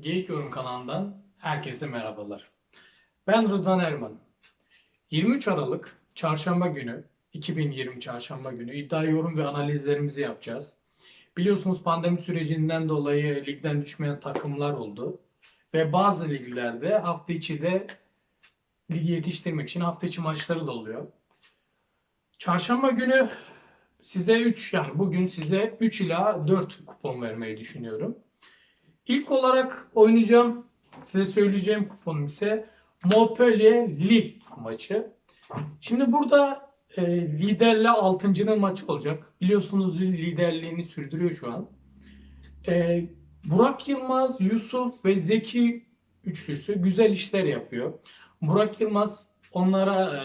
Geyik Yorum kanalından herkese merhabalar. Ben Rıdvan Erman. 23 Aralık Çarşamba günü, 2020 Çarşamba günü iddia yorum ve analizlerimizi yapacağız. Biliyorsunuz pandemi sürecinden dolayı ligden düşmeyen takımlar oldu. Ve bazı liglerde hafta içi de ligi yetiştirmek için hafta içi maçları da oluyor. Çarşamba günü size 3 yani bugün size 3 ila 4 kupon vermeyi düşünüyorum. İlk olarak oynayacağım size söyleyeceğim kuponum ise Montpellier Lille maçı. Şimdi burada e, liderle 6.'nın maçı olacak. Biliyorsunuz liderliğini sürdürüyor şu an. E, Burak Yılmaz, Yusuf ve Zeki üçlüsü güzel işler yapıyor. Burak Yılmaz onlara e,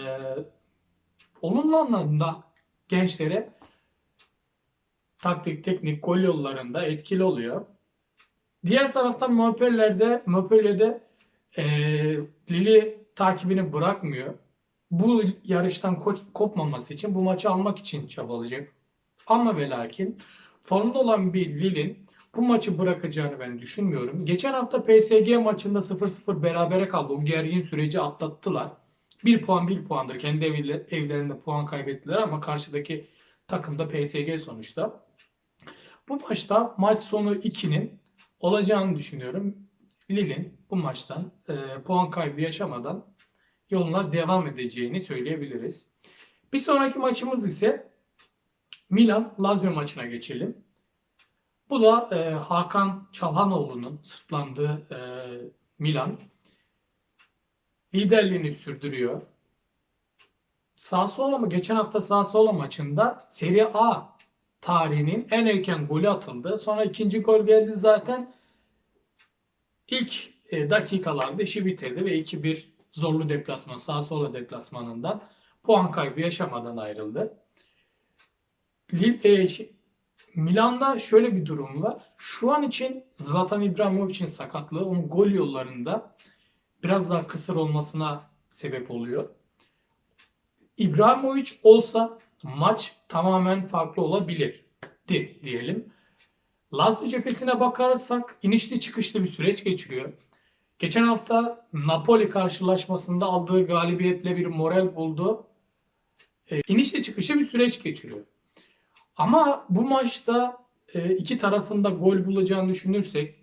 olumlu anlamda gençlere taktik, teknik, gol yollarında etkili oluyor. Diğer taraftan Montpellier'de Montpellier'de e, Lille takibini bırakmıyor. Bu yarıştan kopmaması için bu maçı almak için çabalayacak. Ama ve lakin formda olan bir Lille'in bu maçı bırakacağını ben düşünmüyorum. Geçen hafta PSG maçında 0-0 berabere kaldı. O gergin süreci atlattılar. 1 puan 1 puandır. Kendi evle- evlerinde puan kaybettiler ama karşıdaki takım da PSG sonuçta. Bu maçta maç sonu 2'nin olacağını düşünüyorum. Lille'in bu maçtan e, puan kaybı yaşamadan yoluna devam edeceğini söyleyebiliriz. Bir sonraki maçımız ise Milan Lazio maçına geçelim. Bu da e, Hakan Çalhanoğlu'nun sırtlandığı e, Milan liderliğini sürdürüyor. Sassuolo mu? Geçen hafta Sassuolo maçında Serie A tarihinin en erken golü atıldı. Sonra ikinci gol geldi zaten. İlk e, dakikalarda işi bitirdi ve 2-1 zorlu deplasman, Sassuolo deplasmanından puan kaybı yaşamadan ayrıldı. E, şey, Milan'da şöyle bir durum var. Şu an için Zlatan İbrahimovic'in sakatlığı onun gol yollarında biraz daha kısır olmasına sebep oluyor. İbrahimovic olsa maç tamamen farklı olabilirdi diyelim. Lazio cephesine bakarsak inişli çıkışlı bir süreç geçiriyor. Geçen hafta Napoli karşılaşmasında aldığı galibiyetle bir moral buldu. E, inişli çıkışlı bir süreç geçiriyor. Ama bu maçta e, iki tarafında gol bulacağını düşünürsek,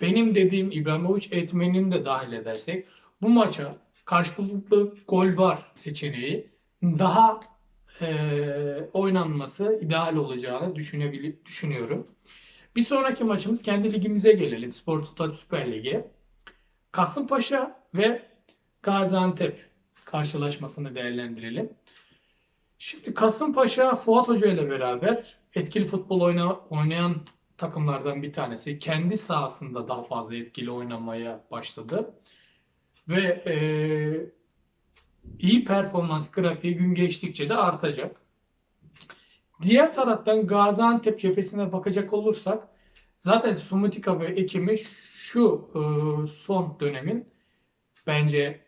benim dediğim İbrahimovic etmenini de dahil edersek, bu maça karşılıklı gol var seçeneği daha e, oynanması ideal olacağını düşünüyorum. Bir sonraki maçımız kendi ligimize gelelim. Spor Total Süper Ligi. Kasımpaşa ve Gaziantep karşılaşmasını değerlendirelim. Şimdi Kasımpaşa Fuat Hoca ile beraber etkili futbol oyna, oynayan takımlardan bir tanesi. Kendi sahasında daha fazla etkili oynamaya başladı. Ve e, iyi performans grafiği gün geçtikçe de artacak. Diğer taraftan Gaziantep cephesine bakacak olursak zaten Sumutika ve Ekim'i şu e, son dönemin bence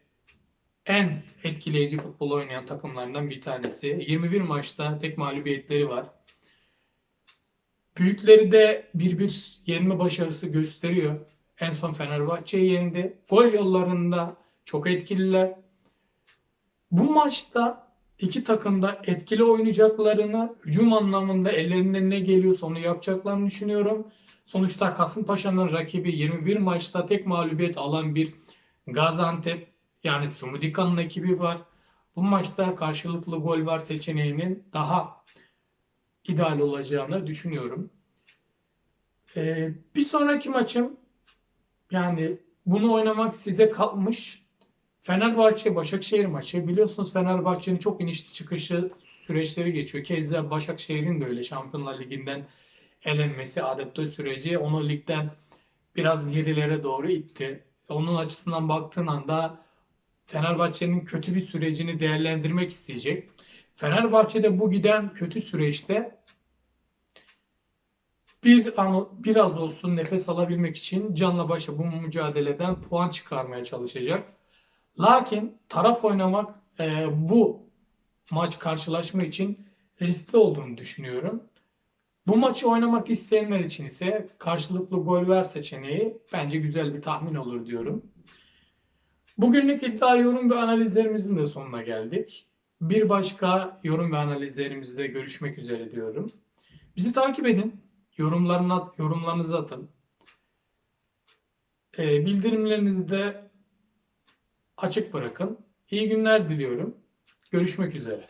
en etkileyici futbol oynayan takımlarından bir tanesi. 21 maçta tek mağlubiyetleri var. Büyükleri de bir bir yenme başarısı gösteriyor. En son Fenerbahçe'yi yendi. Gol yollarında çok etkililer. Bu maçta iki takım da etkili oynayacaklarını, hücum anlamında ellerinden ne geliyorsa onu yapacaklarını düşünüyorum. Sonuçta Kasımpaşa'nın rakibi 21 maçta tek mağlubiyet alan bir Gaziantep yani Sumudika'nın ekibi var. Bu maçta karşılıklı gol var seçeneğinin daha ideal olacağını düşünüyorum. Ee, bir sonraki maçım yani bunu oynamak size kalmış. Fenerbahçe Başakşehir maçı. Biliyorsunuz Fenerbahçe'nin çok inişli çıkışı süreçleri geçiyor. Keza Başakşehir'in de öyle Şampiyonlar Ligi'nden elenmesi, adapte süreci onu ligden biraz gerilere doğru itti. Onun açısından baktığın anda Fenerbahçe'nin kötü bir sürecini değerlendirmek isteyecek. Fenerbahçe'de bu giden kötü süreçte bir an, biraz olsun nefes alabilmek için canla başla bu mücadeleden puan çıkarmaya çalışacak. Lakin taraf oynamak e, bu maç karşılaşma için riskli olduğunu düşünüyorum. Bu maçı oynamak isteyenler için ise karşılıklı gol ver seçeneği bence güzel bir tahmin olur diyorum. Bugünlük iddia yorum ve analizlerimizin de sonuna geldik. Bir başka yorum ve analizlerimizde görüşmek üzere diyorum. Bizi takip edin. Yorumlarına, yorumlarınızı atın. Ee, bildirimlerinizi de açık bırakın. İyi günler diliyorum. Görüşmek üzere.